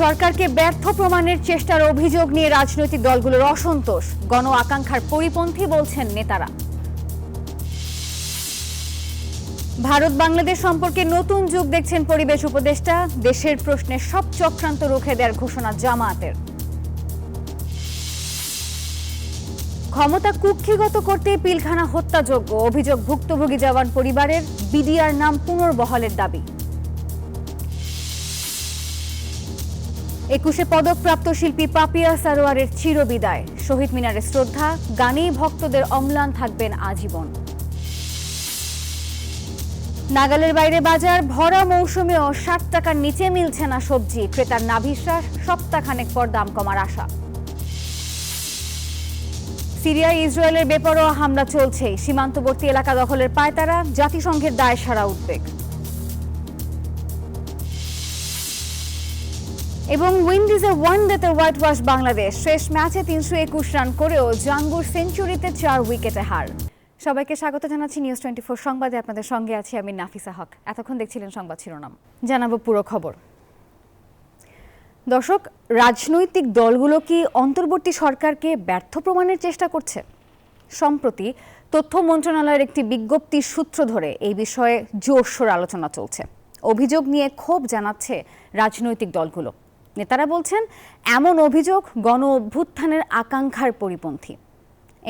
সরকারকে ব্যর্থ প্রমাণের চেষ্টার অভিযোগ নিয়ে রাজনৈতিক দলগুলোর অসন্তোষ। গণ আকাঙ্ক্ষার পরিপন্থী বলছেন নেতারা। ভারত বাংলাদেশ সম্পর্কে নতুন যুগ দেখছেন পরিবেশ উপদেষ্টা। দেশের প্রশ্নে সব চক্রান্ত রুখে দেওয়ার ঘোষণা জামায়াতের। ক্ষমতা কুক্ষিগত করতে পিলখানা হত্যাযোগ্য। অভিযোগ ভুক্তভোগী জওয়ান পরিবারের, বিডিআর নাম পুনর্বহালের দাবি। একুশে পদকপ্রাপ্ত শিল্পী পাপিয়া সারোয়ারের চিরবিদায়। শহীদ মিনারে শ্রদ্ধা, গানেই ভক্তদের অম্লান থাকবেন আজীবন। নাগালের বাইরে বাজার, ভরা মৌসুমেও ষাট টাকার নিচে মিলছে না সবজি। ক্রেতার নাভিশ্বাস, সপ্তাহখানেক পর দাম কমার আশা। সিরিয়ায় ইসরায়েলের বেপরোয়া হামলা চলছে। সীমান্তবর্তী এলাকা দখলের পায়তারা, জাতিসংঘের দায় সারা উদ্বেগ। এবং উইন্ডিজের ওয়ান ডেতে হোয়াইট ওয়াশ বাংলাদেশ। শেষ ম্যাচে তিনশো একুশ রান করেও জাঙ্গুর সেঞ্চুরিতে চার উইকেটে হার। সবাইকে স্বাগত জানাচ্ছি নিউজ টোয়েন্টি ফোর সংবাদে। আপনাদের সঙ্গে আছি আমি নাফিসা হক। এতক্ষণ দেখছিলেন সংবাদ শিরোনাম। জানাব পুরো খবর। দর্শক, রাজনৈতিক দলগুলো কি অন্তর্বর্তী সরকারকে ব্যর্থ প্রমাণের চেষ্টা করছে? সম্প্রতি তথ্য মন্ত্রণালয়ের একটি বিজ্ঞপ্তির সূত্র ধরে এই বিষয়ে জোরসোর আলোচনা চলছে। অভিযোগ নিয়ে ক্ষোভ জানাচ্ছে রাজনৈতিক দলগুলো। নেতারা বলছেন, এমন অভিযোগ গণ অভ্যুত্থানের আকাঙ্ক্ষার পরিপন্থী।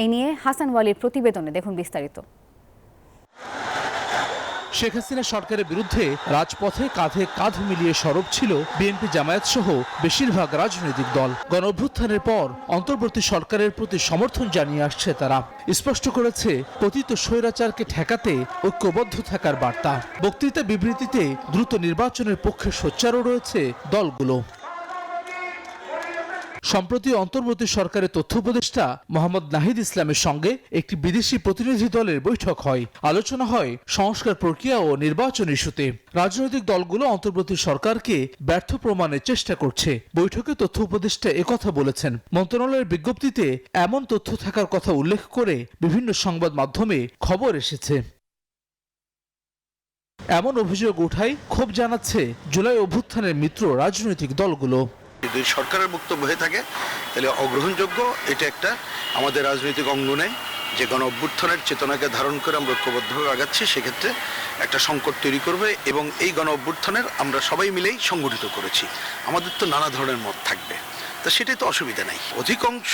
এই নিয়ে হাসান ওয়ালির প্রতিবেদনে দেখুন বিস্তারিত। শেখ হাসিনা সরকারের বিরুদ্ধে রাজপথে কাঁধে কাঁধ মিলিয়ে সরব ছিল বিএনপি জামায়াত সহ বেশিরভাগ রাজনৈতিক দল। গণ অভ্যুত্থানের পর অন্তর্বর্তী সরকারের প্রতি সমর্থন জানিয়ে আসছে তারা। স্পষ্ট করেছে, পতিত স্বৈরাচারকে ঠেকাতে ঐক্যবদ্ধ থাকার বার্তা। বক্তৃতা বিবৃতিতে দ্রুত নির্বাচনের পক্ষে সোচ্চারও রয়েছে দলগুলো। সম্প্রতি অন্তর্বর্তী সরকারের তথ্য উপদেষ্টা মোহাম্মদ নাহিদ ইসলামের সঙ্গে একটি বিদেশি প্রতিনিধি দলের বৈঠক হয়। আলোচনা হয় সংস্কার প্রক্রিয়া ও নির্বাচন ইস্যুতে। রাজনৈতিক দলগুলো অন্তর্বর্তী সরকারকে ব্যর্থ প্রমাণের চেষ্টা করছে। বৈঠকে তথ্য উপদেষ্টা একথা বলেছেন। মন্ত্রণালয়ের বিজ্ঞপ্তিতে এমন তথ্য থাকার কথা উল্লেখ করে বিভিন্ন সংবাদ মাধ্যমে খবর এসেছে। এমন অভিযোগ উঠাই ক্ষোভ জানাচ্ছে জুলাই অভ্যুত্থানের মিত্র রাজনৈতিক দলগুলো। যদি সরকারের বক্তব্য হয়ে থাকে, তাহলে অগ্রহণযোগ্য এটা একটা। আমাদের রাজনৈতিক অঙ্গনে যে গণ অভ্যুত্থানের চেতনাকে ধারণ করে আমরা ঐক্যবদ্ধভাবে আগাচ্ছি, সেক্ষেত্রে একটা সংকট তৈরি করবে এবং এই গণ অভ্যুত্থানের আমরা সবাই মিলেই সংগঠিত করেছি। আমাদের তো নানা ধরনের মত থাকবে। তা সেটাই তো অসুবিধা নাই। অধিকাংশ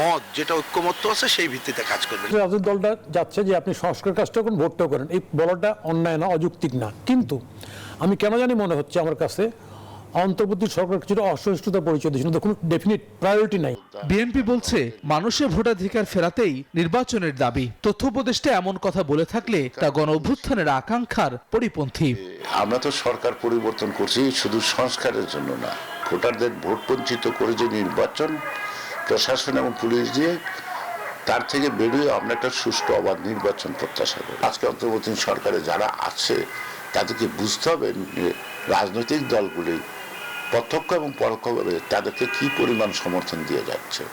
মত যেটা ঐক্যমত্য আছে, সেই ভিত্তিতে কাজ করবে। রাজনৈতিক দলটা যাচ্ছে যে আপনি সংস্কার কাজটা করুন ভোটটাও করেন। এই বলাটা অন্যায় না, অযৌক্তিক না। কিন্তু আমি কেন জানি মনে হচ্ছে আমার কাছে অন্তর্বর্তী সরকার কিছুটা অসহিষ্ণুতা পরিচয় দিচ্ছে কোনো ডেফিনিট প্রায়োরিটি নাই। বিএনপি বলছে মানুষের ভোটাধিকার ফেরাতেই নির্বাচনের দাবি। তথ্য উপদেষ্টা এমন কথা বলে থাকলে তা গণ অভ্যুত্থানের আকাঙ্ক্ষার পরিপন্থী। আমরা তো সরকার পরিবর্তন করছি শুধু সংস্কারের জন্য না। ভোটারদের ভোট বঞ্চিত করে যে নির্বাচন প্রশাসন এবং পুলিশ দিয়ে তার থেকে বেরিয়ে আমরা একটা সুষ্ঠু অবাধ নির্বাচন প্রত্যাশা করি। আজকে অন্তর্বর্তী সরকারে যারা আছে তাদেরকে বুঝতে হবে রাজনৈতিক দলগুলি প্রত্যক্ষ এবং পরোক্ষভাবে তাদেরকে কি পরিমাণ সমর্থন দিয়ে যাচ্ছে?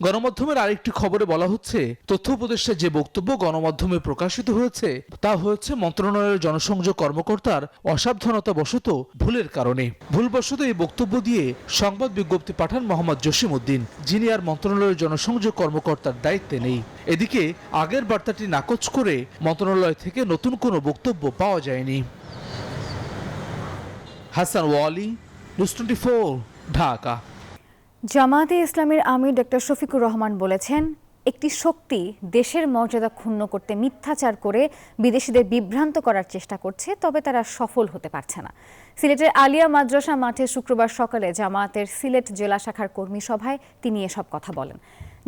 গণমাধ্যমের আরেকটি খবরে বলা হচ্ছে, তথ্য উপদেষ্টার যে বক্তব্য গণমাধ্যমে প্রকাশিত হয়েছে, তা হয়েছে মন্ত্রণালয়ের জনসংযোগ কর্মকর্তার অসাবধানতা বশত ভুলের কারণে। ভুলবশত এই বক্তব্য দিয়ে সংবাদ বিজ্ঞপ্তি পাঠান মোহাম্মদ জসিম উদ্দিন যিনি আর মন্ত্রণালয়ের জনসংযোগ কর্মকর্তার দায়িত্বে নেই। এদিকে, আগের বার্তাটি নাকচ করে মন্ত্রণালয় থেকে নতুন কোনো বক্তব্য পাওয়া যায়নি। হাসান ওয়ালি নিউজ টোয়েন্টি ঢাকা জামায়াতে ইসলামের আমির ডক্টর শফিকুর রহমান বলেছেন, একটি শক্তি দেশের মর্যাদা ক্ষুণ্ণ করতে মিথ্যাচার করে বিদেশিদের বিভ্রান্ত করার চেষ্টা করছে, তবে তারা সফল হতে পারছে না। সিলেটের আলিয়া মাদ্রাসা মাঠে শুক্রবার সকালে জামায়াতের সিলেট জেলা শাখার কর্মী সভায় তিনি এসব কথা বলেন।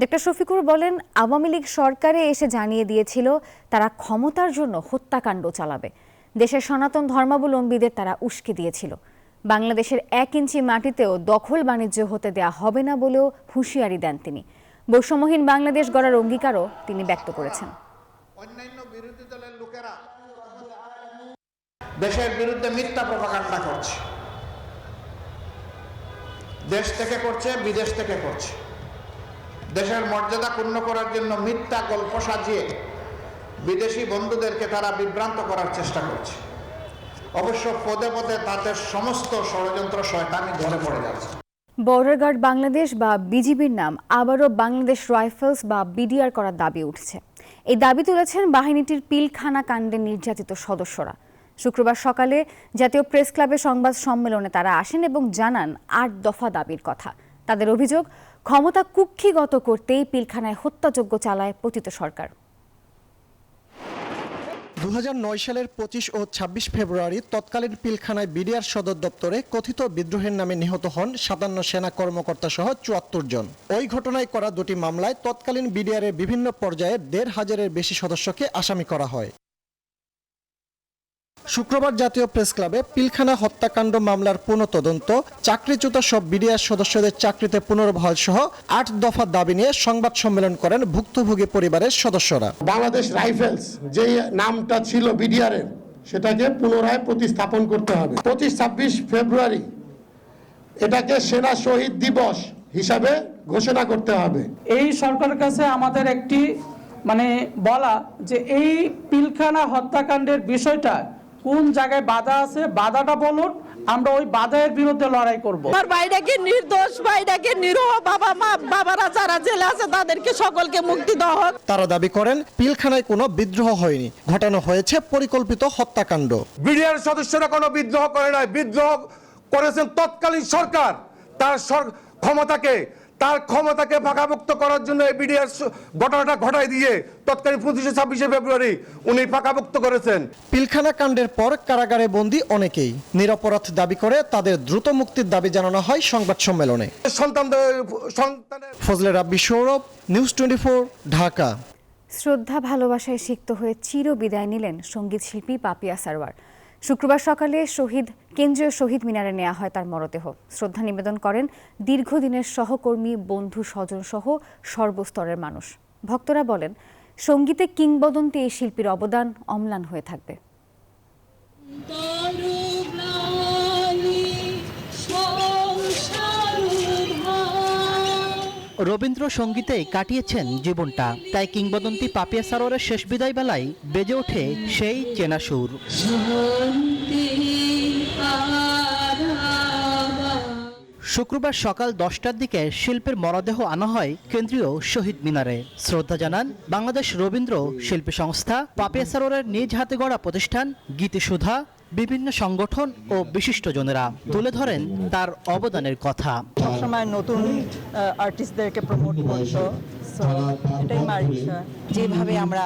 ডক্টর শফিকুর বলেন, আওয়ামী লীগ সরকারে এসে জানিয়ে দিয়েছিল, তারা ক্ষমতার জন্য হত্যাকাণ্ড চালাবে। দেশের সনাতন ধর্মাবলম্বীদের তারা উস্কে দিয়েছিল। বাংলাদেশের এক ইঞ্চি মাটিতেও দখল বাণিজ্য হতে দেয়া হবে না বলেও হুঁশিয়ারি দেন তিনি। বৈষম্যহীন বাংলাদেশ গড়ার অঙ্গীকারও তিনি ব্যক্ত করেছেন। অন্যান্য বিরোধী দলের লোকেরা দেশের বিরুদ্ধে মিথ্যা প্রপাগান্ডা করছে। দেশ থেকে করছে, বিদেশ থেকে করছে। দেশের মর্যাদা ক্ষুণ্ণ করার জন্য মিথ্যা গল্প সাজিয়ে বিদেশি বন্ধুদেরকে তারা বিভ্রান্ত করার চেষ্টা করছে। অবশ্য পদে পদে তাদের সমস্ত ষড়যন্ত্র শয়তানি ধরে পড়ে যাচ্ছে। বর্ডার গার্ড বাংলাদেশ বা বিজিবির নাম আবারও বাংলাদেশ রাইফেলস বা বিডিআর করার দাবি উঠছে। এই দাবি তুলেছেন বাহিনীটির পিলখানা কাণ্ডে নির্যাতিত সদস্যরা। শুক্রবার সকালে জাতীয় প্রেস ক্লাবে সংবাদ সম্মেলনে তারা আসেন এবং জানান আট দফা দাবির কথা। তাদের অভিযোগ, ক্ষমতা কুক্ষিগত করতেই পিলখানায় হত্যাযজ্ঞ চালায় পতিত সরকার। দু হাজার নয় সালের পঁচিশ ও ২৬ ফেব্রুয়ারি তৎকালীন পিলখানায় বিডিআর সদর দপ্তরে কথিত বিদ্রোহের নামে নিহত হন সাতান্ন সেনা কর্মকর্তা সহ চুয়াত্তর জন। ওই ঘটনায় করা দুটি মামলায় তৎকালীন বিডিআরের বিভিন্ন পর্যায়ে দেড় হাজারের বেশি সদস্যকে আসামি করা হয়। শুক্রবার জাতীয় প্রেস ক্লাবে পিলখানা হত্যাকাণ্ড মামলার পুনঃতদন্ত চাকরিচ্যুত সব বিডিআর সদস্যদের চাকরিতে পুনর্বহাল সহ আট দফা দাবি নিয়ে সংবাদ সম্মেলন করেন ভুক্তভোগী পরিবারের সদস্যরা। বাংলাদেশ রাইফেলস যে নামটা ছিল বিডিআরের সেটাকে পুনরায় প্রতিস্থাপন করতে হবে। পঁচিশ ছাব্বিশ ফেব্রুয়ারি এটাকে সেনা শহীদ দিবস হিসাবে ঘোষণা করতে হবে। এই সরকারের কাছে আমাদের একটি মানে বলা যে এই পিলখানা হত্যাকাণ্ডের বিষয়টা কোন জায়গায় বাধা আছে বাধাটা বলুন আমরা ওই বাধার বিরুদ্ধে লড়াই করব। আমার ভাইটাকে নির্দোষ ভাইটাকে নিরহ বাবা মা বাবারা যারা জেলে আছে তাদেরকে সকলকে মুক্তি দেওয়া হোক। তারা দাবি করেন পিলখানায় কোনো বিদ্রোহ হয়নি। ঘটানো হয়েছে পরিকল্পিত হত্যাকাণ্ড। বিডিআর সদস্যরা কোনো বিদ্রোহ করে নাই। বিদ্রোহ করেছেন তৎকালীন সরকার। তার ক্ষমতাকে তার ক্ষমতাকে ফাঁকাভুক্ত করার জন্য এই বিডিআর ঘটনাটা ঘটাই দিয়ে তৎকালীন পঁচিশে ছাব্বিশে ফেব্রুয়ারি উনি ফাঁকাভুক্ত করেছেন। পিলখানা কাণ্ডের পর কারাগারে বন্দী অনেকেই। নিরপরাধ দাবি করে তাদের দ্রুত মুক্তির দাবি জানানো হয় সংবাদ সম্মেলনে। সন্তানদের সন্তানের ফজলে রাব্বি সৌরভ নিউজ টোয়েন্টি ঢাকা। শ্রদ্ধা ভালোবাসায় সিক্ত হয়ে চির বিদায় নিলেন সংগীত শিল্পী পাপিয়া সারওয়ার শুক্রবার সকালে শহীদ, কেন্দ্রীয় শহীদ মিনারে নেওয়া হয় তার মরদেহ। শ্রদ্ধা নিবেদন করেন দীর্ঘদিনের সহকর্মী, বন্ধু, স্বজন সহ সর্বস্তরের মানুষ। ভক্তরা বলেন, সঙ্গীতে কিংবদন্তি এই শিল্পীর অবদান অম্লান হয়ে থাকবে। রবীন্দ্রসঙ্গীতেই কাটিয়েছেন জীবনটা। তাই কিংবদন্তি পাপিয়া সারোয়ারের শেষ বিদায় বেলায় বেজে ওঠে সেই চেনা সুর। শুক্রবার সকাল দশটার দিকে শিল্পের মরদেহ আনা হয় কেন্দ্রীয় শহীদ মিনারে। শ্রদ্ধা জানান বাংলাদেশ রবীন্দ্র শিল্পী সংস্থা পাপিয়া সারোয়ারের নিজ হাতে গড়া প্রতিষ্ঠান গীতিসুধা বিভিন্ন সংগঠন ও বিশিষ্টজনেরা। তুলে ধরেন তার অবদানের কথা। সবসময় নতুন আর্টিস্টদেরকে প্রমোট করতো। এটাই মার বিষয় যেভাবে আমরা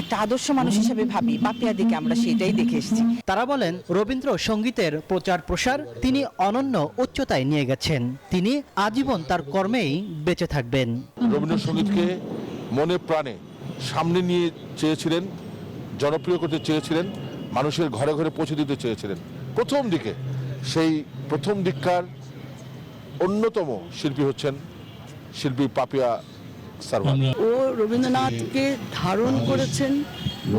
একটা আদর্শ মানুষ হিসেবে ভাবি পাপিয়া দিকে আমরা সেটাই দেখে এসেছি। তারা বলেন রবীন্দ্র সঙ্গীতের প্রচার প্রসার তিনি অনন্য উচ্চতায় নিয়ে গেছেন। তিনি আজীবন তার কর্মেই বেঁচে থাকবেন। রবীন্দ্রসঙ্গীতকে মনে প্রাণে সামনে নিয়ে চেয়েছিলেন জনপ্রিয় করতে চেয়েছিলেন মানুষের ঘরে ঘরে পৌঁছে দিতে চেয়েছিলেন। প্রথম দিকে সেই প্রথম দিককার অন্যতম শিল্পী হচ্ছেন শিল্পী পাপিয়া সারওয়ার ও রবীন্দ্রনাথকে ধারণ করেছেন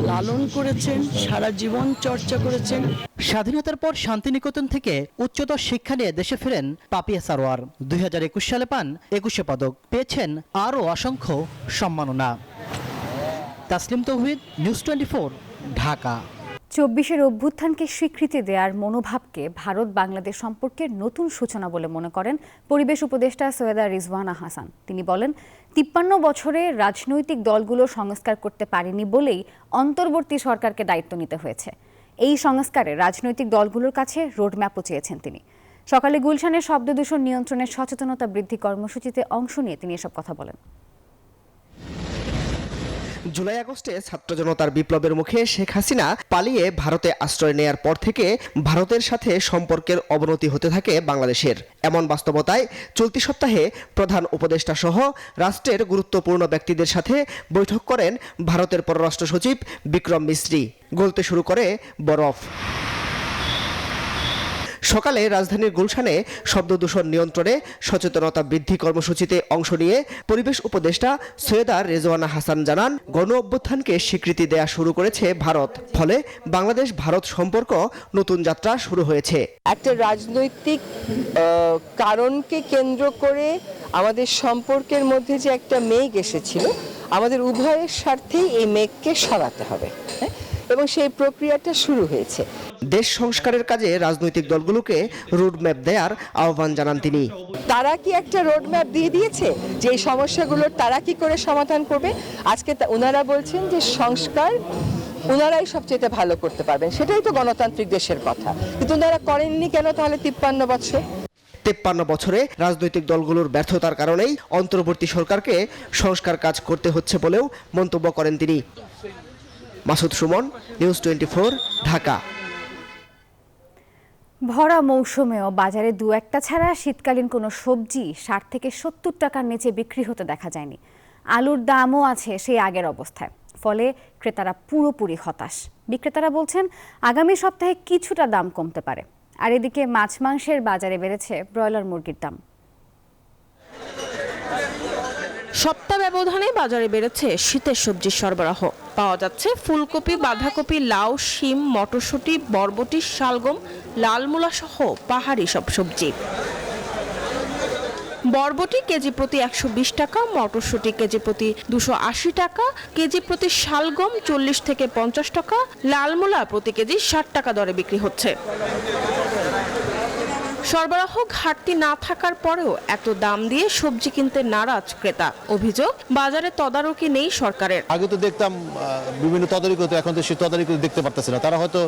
লালন করেছেন সারা জীবন চর্চা করেছেন। স্বাধীনতার পর শান্তিনিকেতন থেকে উচ্চতর শিক্ষা নিয়ে দেশে ফেরেন পাপিয়া সারোয়ার দুই হাজার একুশ সালে পান একুশে পদক পেয়েছেন আরও অসংখ্য সম্মাননা। Taslim Tauhid news twenty Dhaka. চব্বিশের অভ্যুত্থানকে স্বীকৃতি দেওয়ার মনোভাবকে ভারত বাংলাদেশ সম্পর্কের নতুন সূচনা বলে মনে করেন পরিবেশ উপদেষ্টা সৈয়দা রিজওয়ানা হাসান। তিনি বলেন, তিপ্পান্ন বছরে রাজনৈতিক দলগুলো সংস্কার করতে পারেনি বলেই অন্তর্বর্তী সরকারকে দায়িত্ব নিতে হয়েছে। এই সংস্কারে রাজনৈতিক দলগুলোর কাছে রোডম্যাপও চেয়েছেন তিনি। সকালে গুলশানের শব্দ দূষণ নিয়ন্ত্রণের সচেতনতা বৃদ্ধি কর্মসূচিতে অংশ নিয়ে তিনি এসব কথা বলেন। জুলাই আগস্টে ছাত্র জনতার বিপ্লবের মুখে শেখ হাসিনা পালিয়ে ভারতে আশ্রয় নেয়ার পর থেকে ভারতের সাথে সম্পর্কের অবনতি হতে থাকে বাংলাদেশের। এমন বাস্তবতায় চলতি সপ্তাহে প্রধান উপদেষ্টা সহ রাষ্ট্রের গুরুত্বপূর্ণ ব্যক্তিদের সাথে বৈঠক করেন ভারতের পররাষ্ট্র সচিব বিক্রম মিস্ত্রি। গলতে শুরু করে বরফ। সকালে রাজধানীর গুলশানে শব্দ দূষণ নিয়ন্ত্রণে সচেতনতা বৃদ্ধি কর্মসূচিতে অংশ নিয়ে পরিবেশ উপদেষ্টা সৈয়দা রেজওয়ানা হাসান জানান, গণ অভ্যুত্থানকে স্বীকৃতি দেয়া শুরু করেছে ভারত, ফলে বাংলাদেশ ভারত সম্পর্ক নতুন যাত্রা শুরু হয়েছে একটা রাজনৈতিক কারণকে কেন্দ্র করে আমাদের সম্পর্কের মধ্যে যে একটা মেঘ এসেছিল, আমাদের উভয়ের স্বার্থেই এই মেঘকে সরাতে হবে হ্যাঁ? এবং সেই প্রক্রিয়াটা শুরু হয়েছে। দেশ সংস্কারের কাজে রাজনৈতিক দলগুলোকে রোডম্যাপ দেওয়ার আহ্বান জানান তিনি। তারা কি একটা রোডম্যাপ দিয়ে দিয়েছে? যে এই সমস্যাগুলোর তারা কি করে সমাধান করবে? আজকে ওনারা বলছেন যে সংস্কার ওনারাই সবচেয়ে ভালো করতে পারবেন। সেটাই তো গণতান্ত্রিক দেশের কথা। কিন্তু ওনারা করেননি কেন তাহলে তিপ্পান্ন বছর? তেপ্পান্ন বছরে রাজনৈতিক দলগুলোর ব্যর্থতার কারণেই অন্তর্বর্তী সরকারকে সংস্কার কাজ করতে হচ্ছে বলেও মন্তব্য করেন তিনি। Masud Sumon news twenty Dhaka. ভরা মৌসুমেও বাজারে দু একটা ছাড়া শীতকালীন কোনো সবজি ষাট থেকে সত্তর টাকার নিচে বিক্রি হতে দেখা যায়নি। আলুর দামও আছে সেই আগের অবস্থায়। ফলে ক্রেতারা পুরোপুরি হতাশ। বিক্রেতারা বলছেন, আগামী সপ্তাহে কিছুটা দাম কমতে পারে। আর এদিকে মাছ মাংসের বাজারে বেড়েছে ব্রয়লার মুরগির দাম। সপ্তাহ ব্যবধানে বাজারে বেড়েছে শীতের সবজির সরবরাহ। পাওয়া যাচ্ছে ফুলকপি, বাঁধাকপি, লাউ, শিম, মটরশুঁটি, বরবটি, শালগম লাল মূলা সহ পাহাড়ি সব সবজি। বরবটি কেজি প্রতি একশো বিশ টাকা, মটরশুঁটি কেজি প্রতি দুশো আশি টাকা, কেজি প্রতি শালগম চল্লিশ থেকে পঞ্চাশ টাকা লাল মূলা প্রতি কেজি ষাট টাকা দরে বিক্রি হচ্ছে। সরবরাহ ঘাটতি না থাকার পরেও এত দাম দিয়ে সবজি কিনতে নারাজ ক্রেতা। অভিযোগ বাজারে তদারকি নেই সরকারের। আগে তো দেখতাম বিভিন্ন তদারকি হতো এখন তো সে তদারকি দেখতে পারতেছে না। তারা হয়তো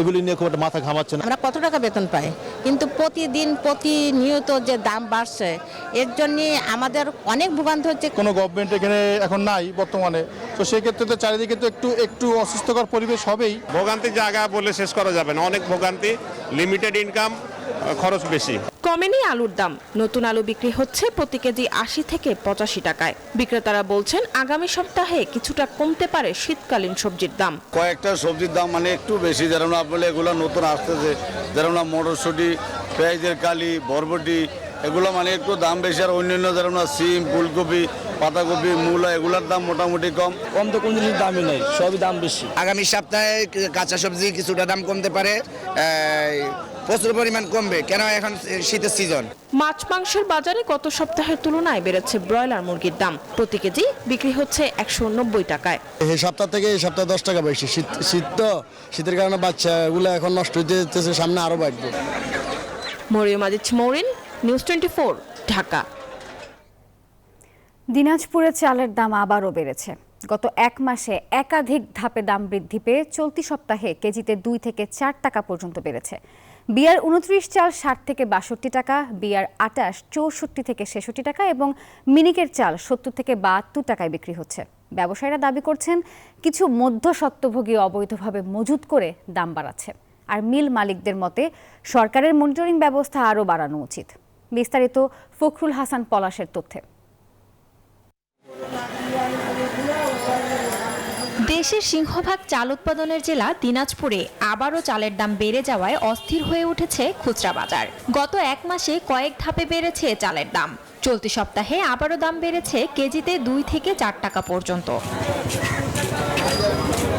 এগুলি নিয়ে খুব একটা মাথা ঘামাচ্ছে না। আমরা কত টাকা বেতন পাই? কিন্তু প্রতিদিন প্রতিনিয়ত যে দাম বাড়ছে এর জন্য আমাদের অনেক ভোগান্তি হচ্ছে। কোনো গভর্নমেন্ট এখানে এখন নাই বর্তমানে। তো সেক্ষেত্রে তো চারিদিকে তো একটু একটু অসুস্থকর পরিবেশ হবেই। ভোগান্তি জায়গা বলে শেষ করা যাবে না। অনেক ভোগান্তি লিমিটেড ইনকাম খরচ বেশি। কমেনি আলুর দাম। নতুন আলু বিক্রি হচ্ছে প্রতি কেজি আশি থেকে পঁচাশি টাকায়। বিক্রেতারা বলছেন আগামী সপ্তাহে কিছুটা কমতে পারে শীতকালীন সবজির দাম। কয়েকটা সবজির দাম মানে একটু বেশি যেমন আপনার এগুলো নতুন আসতেছে যেমন না মটরশুঁটি পেঁয়াজের কালি বরবটি এগুলো মানে একটু দাম বেশি আর অন্যান্য যেরকম না সিম ফুলকপি পাতাকপি মূলা এগুলোর দাম মোটামুটি কম। কম তো কোন জিনিস দামই নেই সবই দাম বেশি। আগামী সপ্তাহে কাঁচা সবজি কিছুটা দাম কমতে পারে প্রচুর পরিমাণ কমবে। কেন এখন শীতের সিজন মাছ মাংসের বাজারে গত সপ্তাহের তুলনায় বেড়েছে ব্রয়লার মুরগির দাম। প্রতি কেজি বিক্রি হচ্ছে একশো নব্বই টাকায়। এই সপ্তাহ থেকে এই সপ্তাহে দশ টাকা বেশি। শীত শীত তো শীতের কারণে বাচ্চা এগুলো এখন নষ্ট হইতে যেতেছে সামনে আরও বাড়বে। Mariam Aziz Maurin news twenty Dhaka. দিনাজপুরে চালের দাম আবারও বেড়েছে। গত এক মাসে একাধিক ধাপে দাম বৃদ্ধি পেয়ে চলতি সপ্তাহে কেজিতে দুই থেকে চার টাকা পর্যন্ত বেড়েছে। বিয়ার উনত্রিশ চাল ষাট থেকে বাষট্টি টাকা বিয়ার আটাশ চৌষট্টি থেকে ছেষট্টি টাকা এবং মিনিকের চাল সত্তর থেকে বাহাত্তর টাকায় বিক্রি হচ্ছে। ব্যবসায়ীরা দাবি করছেন, কিছু মধ্যস্বত্বভোগী অবৈধভাবে মজুত করে দাম বাড়াচ্ছে। আর মিল মালিকদের মতে, সরকারের মনিটরিং ব্যবস্থা আরও বাড়ানো উচিত। বিস্তারিত ফখরুল হাসান পলাশের তথ্যে। দেশের সিংহভাগ চাল উৎপাদনের জেলা দিনাজপুরে আবারও চালের দাম বেড়ে যাওয়ায় অস্থির হয়ে উঠেছে খুচরা বাজার। গত এক মাসে কয়েক ধাপে বেড়েছে চালের দাম। চলতি সপ্তাহে আবারও দাম বেড়েছে কেজিতে দুই থেকে চার টাকা পর্যন্ত।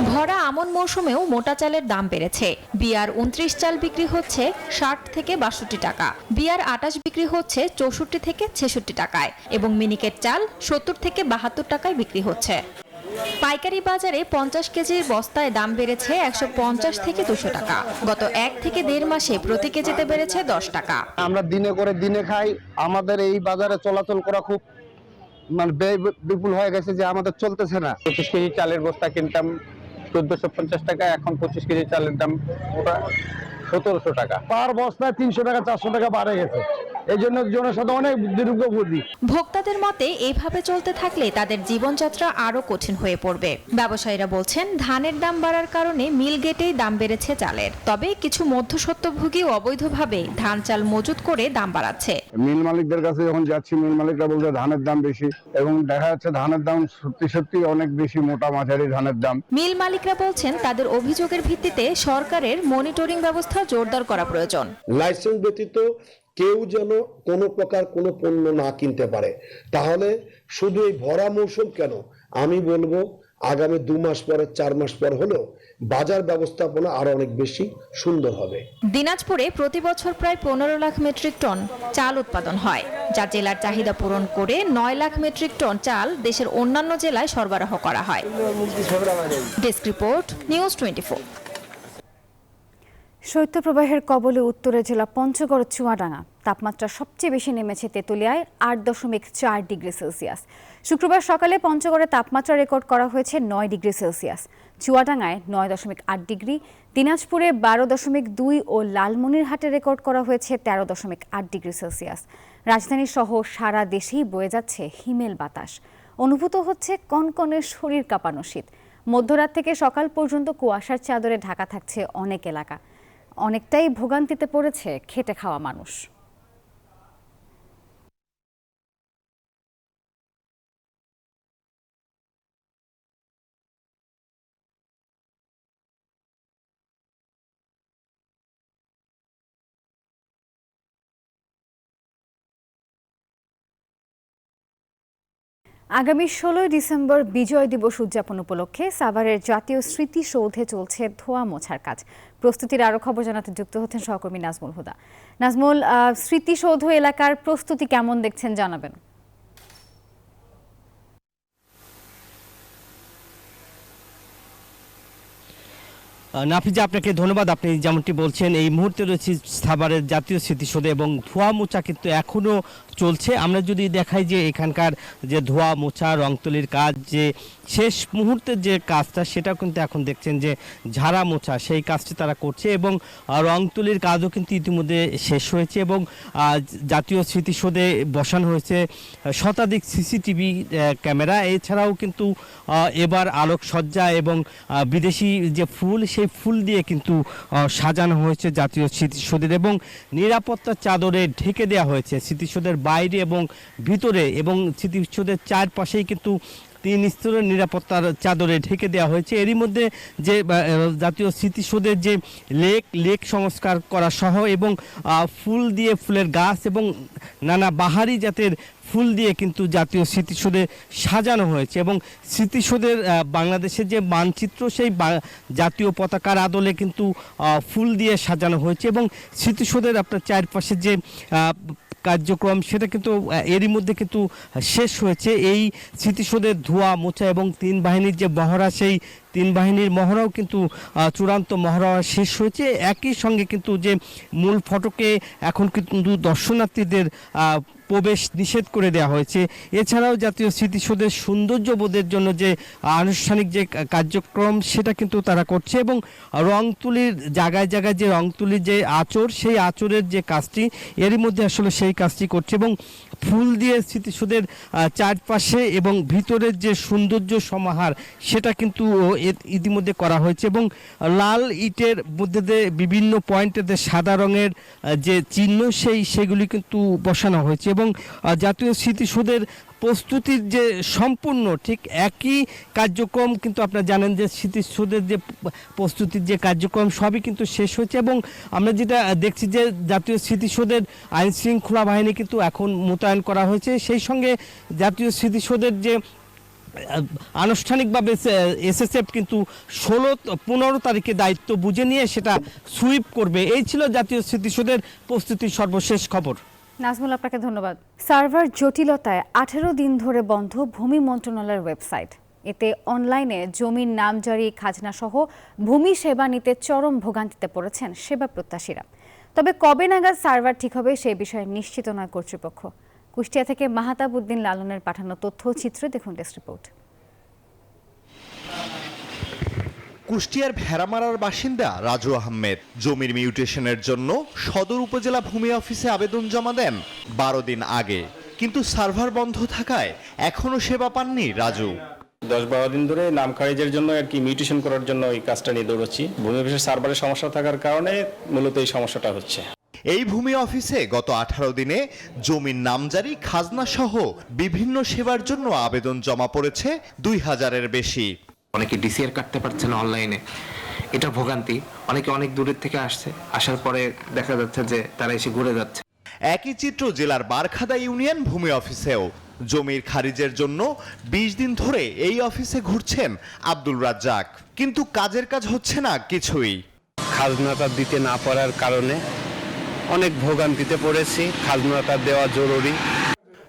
ভরা আমন মৌসুমেও মোটা চালের দাম বেড়েছে। বিয়ার উনত্রিশ চাল বিক্রি হচ্ছে ষাট থেকে বাষট্টি টাকা। বিয়ার আটাশ বিক্রি হচ্ছে চৌষট্টি থেকে ছেষট্টি টাকায়। এবং মিনিকেট চাল সত্তর থেকে বাহাত্তর টাকায় বিক্রি হচ্ছে। পাইকারি বাজারে পঞ্চাশ কেজির বস্তায় দাম বেড়েছে একশো পঞ্চাশ থেকে দুশো টাকা। গত এক থেকে দেড় মাসে প্রতি কেজিতে বেড়েছে দশ টাকা। আমরা দিনে করে দিনে খাই। আমাদের এই বাজারে চলাচল করা খুব মানে ব্যয় বিপুল হয়ে গেছে যে আমাদের চলতেছে না। পঁচিশ কেজি চালের বস্তা কিনতাম চোদ্দশো পঞ্চাশ টাকা এখন পঁচিশ কেজি চালের দাম ওটা সতেরোশো টাকা। পার বস্তায় তিনশো টাকা চারশো টাকা বাড়ে গেছে। এই জন্য জনসাধারণ অনেক দুর্ভোগী ভোক্তাদের মতে এইভাবে চলতে থাকলে তাদের জীবনযাত্রা আরও কঠিন হয়ে পড়বে। ব্যবসায়ীরা বলছেন ধানের দাম বাড়ার কারণে মিল গেটেই দাম বেড়েছে চালের। তবে কিছু মধ্যস্বত্বভোগী অবৈধভাবে ধান চাল মজুত করে দাম বাড়াচ্ছে। মিল মালিকদের কাছে যখন যাচ্ছি মিল মালিকরা বলছে ধানের দাম বেশি এবং দেখা যাচ্ছে ধানের দাম সত্যি সত্যি অনেক বেশি মোটা মাঝারি ধানের দাম। মিল মালিকরা বলছেন তাদের অভিযোগের ভিত্তিতে সরকারের মনিটরিং ব্যবস্থা জোরদার করা প্রয়োজন। লাইসেন্স ব্যতীত কেউ যেন কোনো প্রকার কোনো পণ্য না কিনতে পারে। তাহলে শুধু এই ভরা মৌসুম কেন? আমি বলব আগামী দু মাস পরে চার মাস পর হলেও বাজার ব্যবস্থাপনা আরও অনেক বেশি সুন্দর হবে। দিনাজপুরে প্রতি বছর প্রায় পনেরো লাখ মেট্রিক টন চাল উৎপাদন হয়। যা জেলার চাহিদা পূরণ করে নয় লাখ মেট্রিক টন চাল দেশের অন্যান্য জেলায় সরবরাহ করা হয়। ডেস্ক রিপোর্ট নিউজ টোয়েন্টি শৈত্যপ্রবাহের কবলে উত্তরের জেলা পঞ্চগড় চুয়াডাঙ্গা। তাপমাত্রা সবচেয়ে বেশি নেমেছে তেঁতুলিয়ায়, আট দশমিক চার ডিগ্রি সেলসিয়াস। শুক্রবার সকালে পঞ্চগড়ে তাপমাত্রা রেকর্ড করা হয়েছে নয় ডিগ্রি সেলসিয়াস। চুয়াডাঙ্গায় নয় দশমিক আট ডিগ্রি, দিনাজপুরে বারো দশমিক দুই ও লালমনিরহাটে রেকর্ড করা হয়েছে তেরো দশমিক আট ডিগ্রি সেলসিয়াস। রাজধানী সহ সারা দেশেই বয়ে যাচ্ছে হিমেল বাতাস। অনুভূত হচ্ছে কনকনে শরীর কাঁপানো শীত। মধ্যরাত থেকে সকাল পর্যন্ত কুয়াশার চাদরে ঢাকা থাকছে অনেক এলাকা। অনেকটাই ভোগান্তিতে পড়েছে খেটে খাওয়া মানুষ। আগামী ষোলোই ডিসেম্বর বিজয় দিবস উদযাপন উপলক্ষে সাভারের জাতীয় স্মৃতিসৌধে চলছে ধোয়া মোছার কাজ। প্রস্তুতির আরও খবর জানাতে যুক্ত হচ্ছেন সহকর্মী নাজমুল হুদা। নাজমুল স্মৃতিসৌধ এলাকার প্রস্তুতি কেমন দেখছেন জানাবেন? নাফিজা, আপনাকে ধন্যবাদ। আপনি যেমনটি বলছেন, এই মুহূর্তে রয়েছে সাভারের জাতীয় স্মৃতিসৌধে এবং ধোয়া মোচা কিন্তু এখনও চলছে। আমরা যদি দেখাই যে এখানকার যে ধোয়া মোচা রংতুলির কাজ যে শেষ মুহূর্তের যে কাজটা সেটাও কিন্তু এখন দেখছেন যে ঝাড়া মোছা সেই কাজটি তারা করছে এবং আহ, রংতুলির কাজও কিন্তু ইতিমধ্যে শেষ হয়েছে এবং জাতীয় স্মৃতিসৌধে বসানো হয়েছে শতাধিক সিসিটিভি ক্যামেরা। এছাড়াও কিন্তু এবার আলোকসজ্জা এবং বিদেশি যে ফুল সেই ফুল দিয়ে কিন্তু সাজানো হয়েছে জাতীয় স্মৃতিসৌধের এবং নিরাপত্তার চাদরে ঢেকে দেওয়া হয়েছে স্মৃতিসৌধের বাইরে এবং ভিতরে এবং স্মৃতিসৌধের চারপাশেই কিন্তু তিন স্তরের নিরাপত্তার চাদরে ঢেকে দেওয়া হয়েছে। এরই মধ্যে যে জাতীয় স্মৃতিসৌধের যে লেক লেক সংস্কার করা সহ এবং ফুল দিয়ে ফুলের গাছ এবং নানা বাহারি জাতের ফুল দিয়ে কিন্তু জাতীয় স্মৃতিসৌধে সাজানো হয়েছে এবং স্মৃতিসৌধের বাংলাদেশের যে মানচিত্র সেই জাতীয় পতাকার আদলে কিন্তু ফুল দিয়ে সাজানো হয়েছে এবং স্মৃতিসৌধের আপনার চারপাশে যে কার্যক্রম, সেটা কিন্তু এরই মধ্যে কিন্তু শেষ হয়েছে। এই স্মৃতিসৌধের ধোয়া মোছা এবং তিন বাহিনীর যে মহড়া, সেই তিন বাহিনীর মহড়াও কিন্তু চূড়ান্ত মহড়া শেষ হয়েছে। একই সঙ্গে কিন্তু যে মূল ফটকে এখন কিন্তু দর্শনার্থীদের প্রবেশ নিষেধ করে দেওয়া হয়েছে। এছাড়াও জাতীয় স্মৃতিসৌধের সৌন্দর্য বোধের জন্য যে আনুষ্ঠানিক যে কার্যক্রম, সেটা কিন্তু তারা করছে এবং রং তুলির জায়গায় জায়গায় যে রং তুলির যে আচর সেই আচরের যে কাজটি, এরই মধ্যে আসলে সেই কাজটি করছে এবং ফুল দিয়ে স্মৃতিসৌধের চারপাশে এবং ভিতরের যে সৌন্দর্য সমাহার, সেটা কিন্তু ইতিমধ্যে করা হয়েছে এবং লাল ইটের মধ্যে বিভিন্ন পয়েন্টে সাদা রঙের যে চিহ্ন, সেই, সেগুলি কিন্তু বসানো হয়েছে এবং আহ, জাতীয় স্মৃতিসৌধের প্রস্তুতির যে সম্পূর্ণ ঠিক একই কার্যক্রম কিন্তু আপনারা জানেন যে স্মৃতিসৌধের যে প্রস্তুতির যে কার্যক্রম সবই কিন্তু শেষ হয়েছে এবং আমরা যেটা দেখছি যে জাতীয় স্মৃতিসৌধের আইন শৃঙ্খলা বাহিনী কিন্তু এখন মোতায়েন করা হয়েছে। সেই সঙ্গে জাতীয় স্মৃতিসৌধের যে আনুষ্ঠানিকভাবে এসএসএফ কিন্তু ষোলো পনেরো তারিখে দায়িত্ব বুঝে নিয়ে সেটা সুইপ করবে। এই ছিল জাতীয় স্মৃতিসৌধের প্রস্তুতির সর্বশেষ খবর। নাজমুল, আপনাকে ধন্যবাদ। সার্ভার জটিলতায় আঠেরো দিন ধরে বন্ধ ভূমি মন্ত্রণালয়ের ওয়েবসাইট। এতে অনলাইনে জমির নামজারি খাজনা সহ ভূমি সেবা নিতে চরম ভোগান্তিতে পড়েছেন সেবা প্রত্যাশীরা। তবে কবে নাগাদ সার্ভার ঠিক হবে সে বিষয়ে নিশ্চিত নয় কর্তৃপক্ষ। কুষ্টিয়া থেকে মাহাতাব উদ্দিন লালনের পাঠানো তথ্য চিত্র দেখুন ডেস্ক রিপোর্ট। কুষ্টিয়ার ভেড়ামারার বাসিন্দা রাজু আহমেদ জমির মিউটেশনের জন্য সদর উপজেলা ভূমি অফিসে আবেদন জমা দেন বারো দিন আগে। কিন্তু সার্ভার বন্ধ থাকায় এখনও সেবা পাননি রাজু। দশ বারো দিন ধরে নাম খারিজের জন্য আর কি মিউটেশন করার জন্য এই কাজটা নিয়ে দৌড়চ্ছি। ভূমি অফিসের সার্ভারের সমস্যা থাকার কারণে মূলত এই সমস্যাটা হচ্ছে। এই ভূমি অফিসে গত আঠারো দিনে জমির নামজারি খাজনা সহ বিভিন্ন সেবার জন্য আবেদন জমা পড়েছে দুই হাজারের বেশি। অনেকে ডিসিআর কাটতে পারছে না অনলাইনে এটা ভোগান্তি। অনেকে অনেক দূরের থেকে আসছে। আসার পরে দেখা যাচ্ছে যে তারা এসে ঘুরে যাচ্ছে। একই চিত্র জেলার বারখাদা ইউনিয়ন ভূমি অফিসেও। জমির খারিজের জন্য ২০ দিন ধরে এই অফিসে ঘুরছেন আব্দুল রাজ্জাক। কিন্তু কাজের কাজ হচ্ছে না কিছুই। খাজনাটা দিতে না পারার কারণে অনেক ভোগান্তিতে পড়েছি। খাজনাটা দেওয়া জরুরি।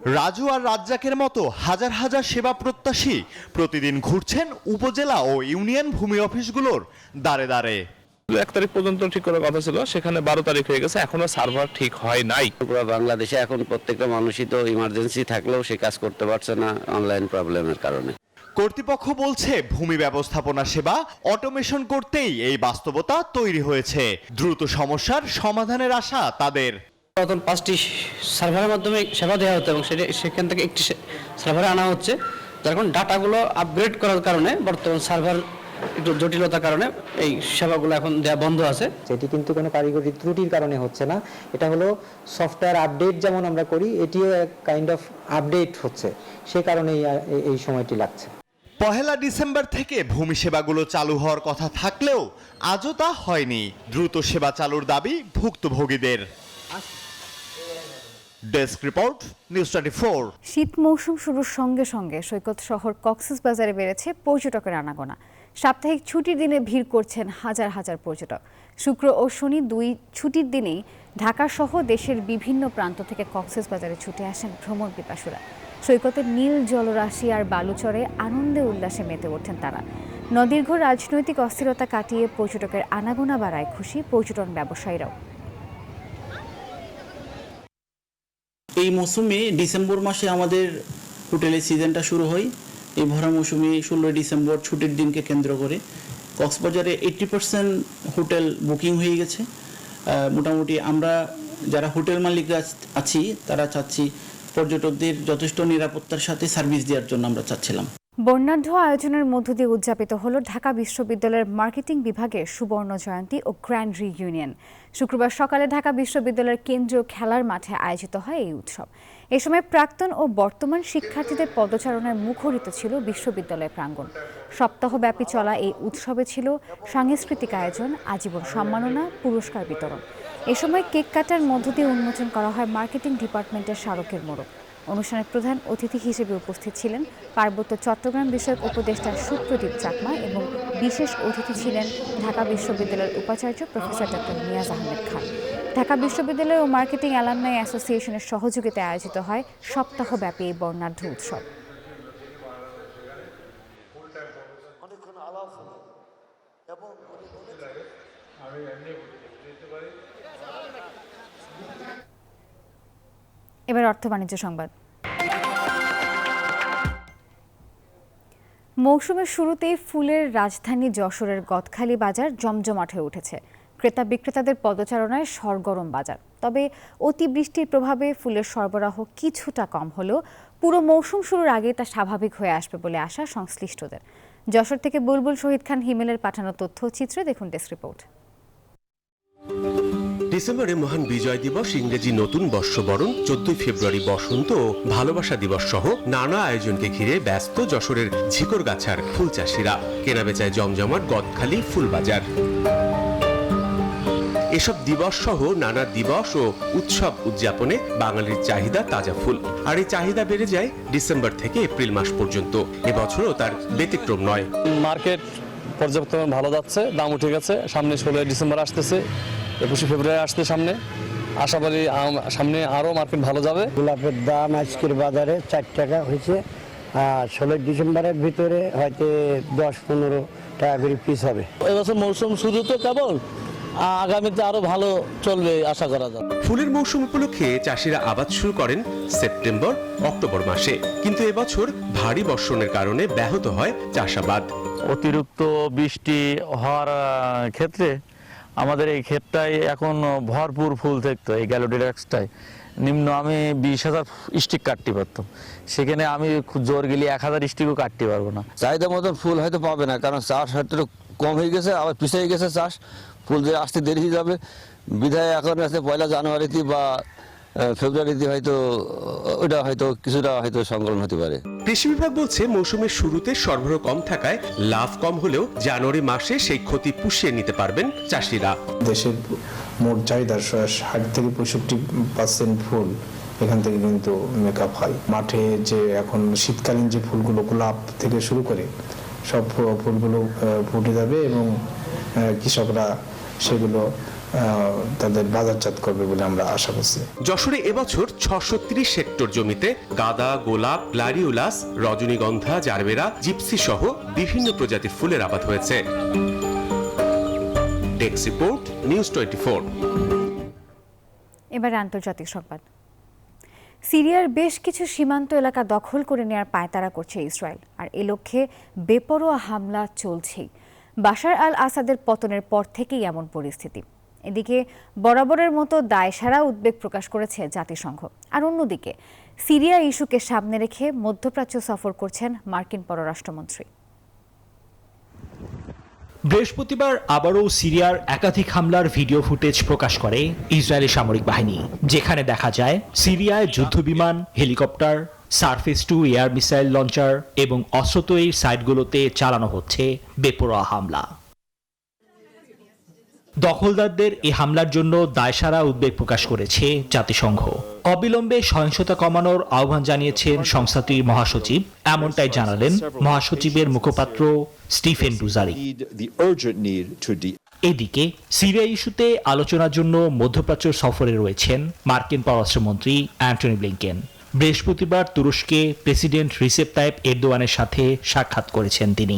রাজু আর রাজ্জাকের মতো হাজার হাজার সেবা প্রত্যাশী প্রতিদিন ঘুরছেন উপজেলা ও ইউনিয়ন ভূমি অফিসগুলোর দাঁড়ে দাঁড়ে এক তারিখ পর্যন্ত ঠিক করার কথা ছিল সেখানে বারো তারিখ হয়ে গেছে এখনও সার্ভার ঠিক হয় নাই। পুরো বাংলাদেশে এখন প্রত্যেকটা মানুষই তো ইমার্জেন্সি থাকলেও সে কাজ করতে পারছে না অনলাইন প্রবলেমের কারণে। কর্তৃপক্ষ বলছে ভূমি ব্যবস্থাপনা সেবা অটোমেশন করতেই এই বাস্তবতা তৈরি হয়েছে। দ্রুত সমস্যার সমাধানের আশা তাদের। প্রথম পাঁচটি সার্ভারের মাধ্যমে সেবা দেওয়া হতো এবং সেটা সেখান থেকে একটি সার্ভারে আনা হচ্ছে। যার কারণে ডাটাগুলো আপগ্রেড করার কারণে বর্তমান সার্ভার একটু জটিলতার কারণে এই সেবাগুলো এখন দেওয়া বন্ধ আছে। এটি কিন্তু কোনো কারিগরি ত্রুটির কারণে হচ্ছে না। এটা হলো সফটওয়্যার আপডেট যেমন আমরা করি এটিও এক কাইন্ড অফ আপডেট হচ্ছে। সে কারণেই এই- এই সময়টি লাগছে। পহেলা ডিসেম্বর থেকে ভূমি সেবাগুলো চালু হওয়ার কথা থাকলেও আজও তা হয়নি। দ্রুত সেবা চালুর দাবি ভুক্তভোগীদের। Desk report news twenty four শীত মৌসুম শুরুর সঙ্গে সঙ্গে সৈকত শহর কক্সবাজারে বেড়েছে পর্যটকের আনাগোনা। সাপ্তাহিক ছুটির দিনে ভিড় করছেন হাজার হাজার পর্যটক। শুক্র ও শনি দুই ছুটির দিনেই ঢাকা সহ দেশের বিভিন্ন প্রান্ত থেকে কক্সেস বাজারে ছুটে আসেন ভ্রমণ পিপাসুরা। সৈকতের নীল জলরাশি আর বালুচরে আনন্দে উল্লাসে মেতে ওঠেন তারা। নদীর্ঘ রাজনৈতিক অস্থিরতা কাটিয়ে পর্যটকের আনাগোনা বাড়ায় খুশি পর্যটন ব্যবসায়ীরাও। এই মৌসুমে ডিসেম্বর মাসে আমাদের হোটেলের সিজনটা শুরু হয়। এই ভরা মৌসুমে ষোলোই ডিসেম্বর ছুটির দিনকে কেন্দ্র করে। কক্সবাজারে এইট্টি পার্সেন্ট হোটেল বুকিং হয়ে গেছে। মোটামুটি আমরা যারা হোটেল মালিক আছি, তারা চাচ্ছি পর্যটকদের যথেষ্ট নিরাপত্তার সাথে সার্ভিস দেওয়ার জন্য আমরা চাচ্ছিলাম। বর্ণাঢ্য আয়োজনের মধ্য দিয়ে উদযাপিত হল ঢাকা বিশ্ববিদ্যালয়ের মার্কেটিং বিভাগের সুবর্ণ জয়ন্তী ও গ্র্যান্ড রিইউনিয়ন। শুক্রবার সকালে ঢাকা বিশ্ববিদ্যালয়ের কেন্দ্রীয় খেলার মাঠে আয়োজিত হয় এই উৎসব। এ সময় প্রাক্তন ও বর্তমান শিক্ষার্থীদের পদচারণায় মুখরিত ছিল বিশ্ববিদ্যালয় প্রাঙ্গণ। সপ্তাহব্যাপী চলা এই উৎসবে ছিল সাংস্কৃতিক আয়োজন, আজীবন সম্মাননা, পুরস্কার বিতরণ। এ সময় কেক কাটার মধ্য দিয়ে উন্মোচন করা হয় মার্কেটিং ডিপার্টমেন্টের স্মারকের মোড়ক। অনুষ্ঠানের প্রধান অতিথি হিসেবে উপস্থিত ছিলেন পার্বত্য চট্টগ্রাম বিষয়ক উপদেষ্টা সুপ্রদীপ চাকমা এবং বিশেষ অতিথি ছিলেন ঢাকা বিশ্ববিদ্যালয়ের উপাচার্য প্রফেসর ডক্টর নিয়াজ আহমেদ খান। ঢাকা বিশ্ববিদ্যালয় ও মার্কেটিং অ্যালামনাই অ্যাসোসিয়েশনের সহযোগিতায় আয়োজিত হয় সপ্তাহব্যাপী এই বর্ণাঢ্য উৎসব। এবার অর্থ বাণিজ্য সংবাদ। মৌসুমের শুরুতেই ফুলের রাজধানী যশোরের গদখালি বাজার জমজমাট হয়ে উঠেছে। ক্রেতা বিক্রেতাদের পদচারণায় সরগরম বাজার। তবে অতিবৃষ্টির প্রভাবে ফুলের সরবরাহ কিছুটা কম হলেও পুরো মৌসুম শুরুর আগে তা স্বাভাবিক হয়ে আসবে বলে আশা সংশ্লিষ্টদের। যশোর থেকে বুলবুল শহীদ খান হিমেলের পাঠানো তথ্যচিত্রে দেখুন ডেস্ক রিপোর্ট। ডিসেম্বরে মহান বিজয় দিবস, ইংরেজি নতুন বর্ষবরণ, চোদ্দই ফেব্রুয়ারি বসন্ত ও ভালোবাসা দিবস সহ নানা আয়োজনকে ঘিরে ব্যস্ত যশোরের ঝিকরগাছার ফুল চাষিরা। কেনাবেচায় জমজমাট গদখালি ফুলবাজার। এসব দিবস সহ নানা দিবস ও উৎসব উদযাপনে বাঙালির চাহিদা তাজা ফুল। আর এই চাহিদা বেড়ে যায় ডিসেম্বর থেকে এপ্রিল মাস পর্যন্ত। এবছরও তার ব্যতিক্রম নয়। মার্কেট পর্যাপ্ত ভালো যাচ্ছে দাম উঠে গেছে সামনে ষোলোই ডিসেম্বর আসতেছে। একুশে ফেব্রুয়ারি আসতে সামনে। আশাবাদী আম- সামনে আরও মার্কেট ভালো যাবে। গোলাপের দাম আজকের বাজারে চার টাকা হয়েছে। আর ষোলোই ডিসেম্বরের ভিতরে হয়তো দশ পনেরো টাকা করে পিস হবে। এবছর মৌসুম শুধু তো কেবল আগামীতে আরও ভালো চলবে আশা করা যায়। ফুলের মৌসুম উপলক্ষে চাষিরা আবাদ শুরু করেন সেপ্টেম্বর অক্টোবর মাসে। কিন্তু এবছর ভারী বর্ষণের কারণে ব্যাহত হয় চাষাবাদ। অতিরিক্ত বৃষ্টি হওয়ার ক্ষেত্রে আমাদের এই ক্ষেতটায় এখন ভরপুর ফুল থাকতো এই গ্যালোডিডাক্সটায় নিম্ন আমি বিশ হাজার স্টিক কাটতে পারতাম। সেখানে আমি খুব জোর গেলে এক হাজার স্টিকও কাটতে পারব না। চাহিদা মতন ফুল হয়তো পাবে না, কারণ চাষ হয়তো কম হয়ে গেছে, আবার পিছিয়ে গেছে চাষ। ফুল যে আসতে দেরি হয়ে যাবে, বিধায় এখন আছে পয়লা জানুয়ারিতে বা ফেব্রুয়ারিতে হয়তো ওটা হয়তো কিছুটা হয়তো সংকলন হতে পারে। কৃষি বিভাগ বলছে মৌসুমের শুরুতে সরবরাহ কম থাকায় লাভ কম হলেও জানুয়ারি মাসে সেই ক্ষতি পুষিয়ে নিতে পারবেন চাষিরা। দেশের মোট চাহিদার ষাট থেকে পঁয়ষট্টি পার্সেন্ট ফুল এখান থেকে কিন্তু মেকআপ হয়। মাঠে যে এখন শীতকালীন যে ফুলগুলো গোলাপ থেকে শুরু করে সব ফুলগুলো ফুটে যাবে এবং আহ, কৃষকরা সেগুলো তাদের বাজারজাত করবে বলে আমরা আশা করছি। যশোরে এবছর ছশো ত্রিশ হেক্টর জমিতে গাঁদা গোলাপ গ্লাডিওলাস রজনীগন্ধা জারবেরা জিপসি সহ বিভিন্ন প্রজাতির ফুলের আবাদ হয়েছে। ডেস্ক রিপোর্ট নিউজ টোয়েন্টি এবার আন্তর্জাতিক সংবাদ। সিরিয়ার বেশ কিছু সীমান্ত এলাকা দখল করে নেওয়ার পায়তারা করছে ইসরায়েল আর এ লক্ষ্যে বেপরোয়া হামলা চলছেই। বাশার আল আসাদের পতনের পর থেকেই এমন পরিস্থিতি। এদিকে বরাবরের মতো দায়সারা উদ্বেগ প্রকাশ করেছে জাতিসংঘ। আর অন্যদিকে, সিরিয়া ইস্যুকে সামনে রেখে মধ্যপ্রাচ্য সফর করছেন মার্কিন পররাষ্ট্রমন্ত্রী। বৃহস্পতিবার আবারও সিরিয়ার একাধিক হামলার ভিডিও ফুটেজ প্রকাশ করে ইসরায়েলি সামরিক বাহিনী, যেখানে দেখা যায় সিরিয়ায় যুদ্ধবিমান, helicopter, surface to air missile launcher এবং অস্ত্রতৈরির সাইটগুলোতে চালানো হচ্ছে বেপরোয়া হামলা। দখলদারদের এই হামলার জন্য দায়সারা উদ্বেগ প্রকাশ করেছে জাতিসংঘ। অবিলম্বে সহিংসতা কমানোর আহ্বান জানিয়েছেন সংস্থাটির মহাসচিব। এমনটাই জানালেন মহাসচিবের মুখপাত্র স্টিফেন ডুজারি এদিকে, সিরিয়া ইস্যুতে আলোচনার জন্য মধ্যপ্রাচ্য সফরে রয়েছেন মার্কিন পররাষ্ট্রমন্ত্রী অ্যান্টনি ব্লিংকেন। বৃহস্পতিবার তুরস্কে প্রেসিডেন্ট রিসেপ তাইপ এরদোয়ানের সাথে সাক্ষাৎ করেছেন তিনি।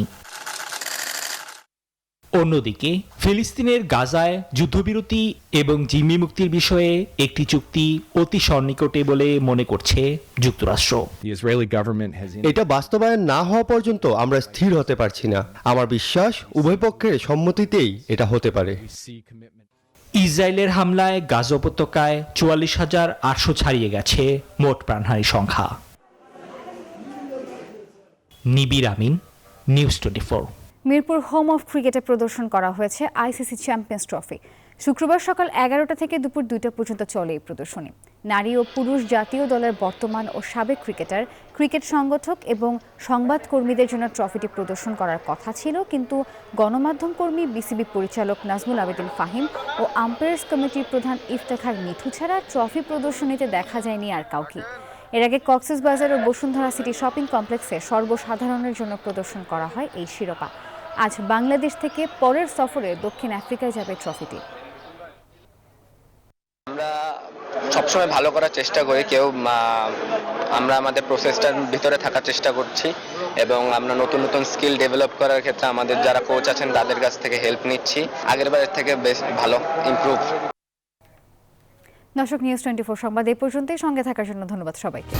অন্যদিকে ফিলিস্তিনের গাজায় যুদ্ধবিরতি এবং জিম্মি মুক্তির বিষয়ে একটি চুক্তি অতি সন্নিকটে বলে মনে করছে যুক্তরাষ্ট্র। এটা বাস্তবায়ন না হওয়া পর্যন্ত আমরা স্থির হতে পারছি না। আমার বিশ্বাস উভয় পক্ষের সম্মতিতেই এটা হতে পারে। ইসরায়েলের হামলায় গাজা উপত্যকায় চুয়াল্লিশ হাজার আটশো ছাড়িয়ে গেছে মোট প্রাণহারী সংখ্যা। Nibir Amin news twenty four. Mirpur home of ক্রিকেটে প্রদর্শন করা হয়েছে আইসিসি চ্যাম্পিয়ন্স ট্রফি। শুক্রবার সকাল এগারোটা থেকে দুপুর দুইটা পর্যন্ত চলে এই প্রদর্শনী। নারী ও পুরুষ জাতীয় দলের বর্তমান ও সাবেক ক্রিকেটার, ক্রিকেট সংগঠক এবং সংবাদকর্মীদের জন্য ট্রফিটি প্রদর্শন করার কথা ছিল, কিন্তু গণমাধ্যম কর্মী, বিসিবি পরিচালক নাজমুল আবেদিন ফাহিম ও আম্পায়ার্স কমিটির প্রধান ইফতেখার মিঠু ছাড়া ট্রফি প্রদর্শনীতে দেখা যায়নি আর কাউকে। এর আগে কক্সেস বাজার ও বসুন্ধরা সিটি শপিং কমপ্লেক্সে সর্বসাধারণের জন্য প্রদর্শন করা হয় এই শিরোপা। আজ বাংলাদেশ থেকে পরের সফরে দক্ষিণ আফ্রিকায় যাবে ট্রফিটি। আমরা সবসময় ভালো করার চেষ্টা করি কেউ আমরা আমাদের প্রসেসটার ভিতরে থাকার চেষ্টা করছি এবং আমরা নতুন নতুন স্কিল ডেভেলপ করার ক্ষেত্রে আমাদের যারা কোচ আছেন তাদের কাছ থেকে হেল্প নিচ্ছি। আগের বারের থেকে বেশ ভালো ইমপ্রুভ দর্শক নিউজ টোয়েন্টি ফোর সংবাদ এই পর্যন্তই। সঙ্গে থাকার জন্য ধন্যবাদ সবাইকে।